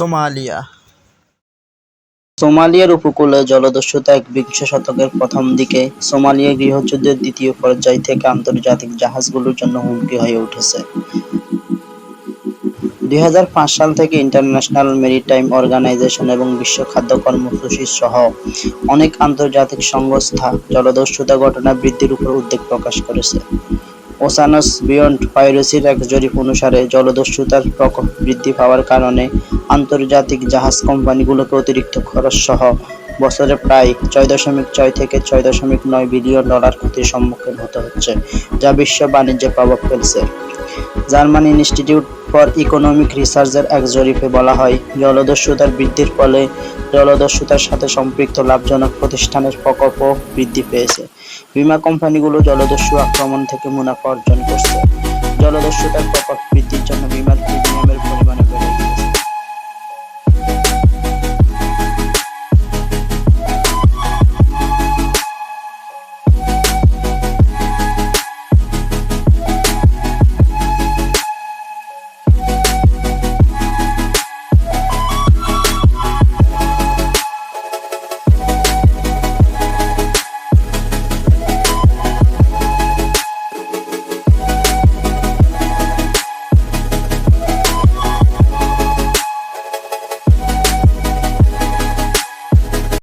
Somalia সোমালিয়ার উপকূলে জলদস্যুতা একবিংশ শতকের প্রথম দিকে সোমালিয়া গৃহযুদ্ধের দ্বিতীয় পর্যায় থেকে আন্তর্জাতিক জাহাজগুলোর জন্য হুমকি হয়ে উঠেছে। দুই হাজার পাঁচ সাল থেকে ইন্টারন্যাশনাল মেরিটাইম অর্গানাইজেশন এবং বিশ্ব খাদ্য কর্মসূচি সহ অনেক আন্তর্জাতিক সংস্থা জলদস্যুতা ঘটনা বৃদ্ধির উপর উদ্বেগ প্রকাশ করেছে। ওসানস বিয়ন্ড পাইরেসির এক জরিপ অনুসারে জলদস্যুতার প্রকোপ বৃদ্ধি পাওয়ার কারণে আন্তর্জাতিক জাহাজ কোম্পানিগুলোকে অতিরিক্ত খরচ সহ বছরে প্রায় ছয় দশমিক ছয় থেকে ছয় দশমিক নয় বিলিয়ন ডলার ক্ষতির সম্মুখীন হতে হচ্ছে, যা বিশ্ব বাণিজ্যে প্রভাব ফেলছে। জার্মান ইনস্টিটিউট ফর ইকোনমিক রিসার্চের এক জরিপে বলা হয়, জলদস্যুতার বৃদ্ধির ফলে জলদস্যুতার সাথে সম্পৃক্ত লাভজনক প্রতিষ্ঠানের প্রকল্প বৃদ্ধি পেয়েছে। বিমা কোম্পানিগুলো জলদস্যু আক্রমণ থেকে মুনাফা অর্জন করছে। জলদস্যুতার প্রকল্প বৃদ্ধির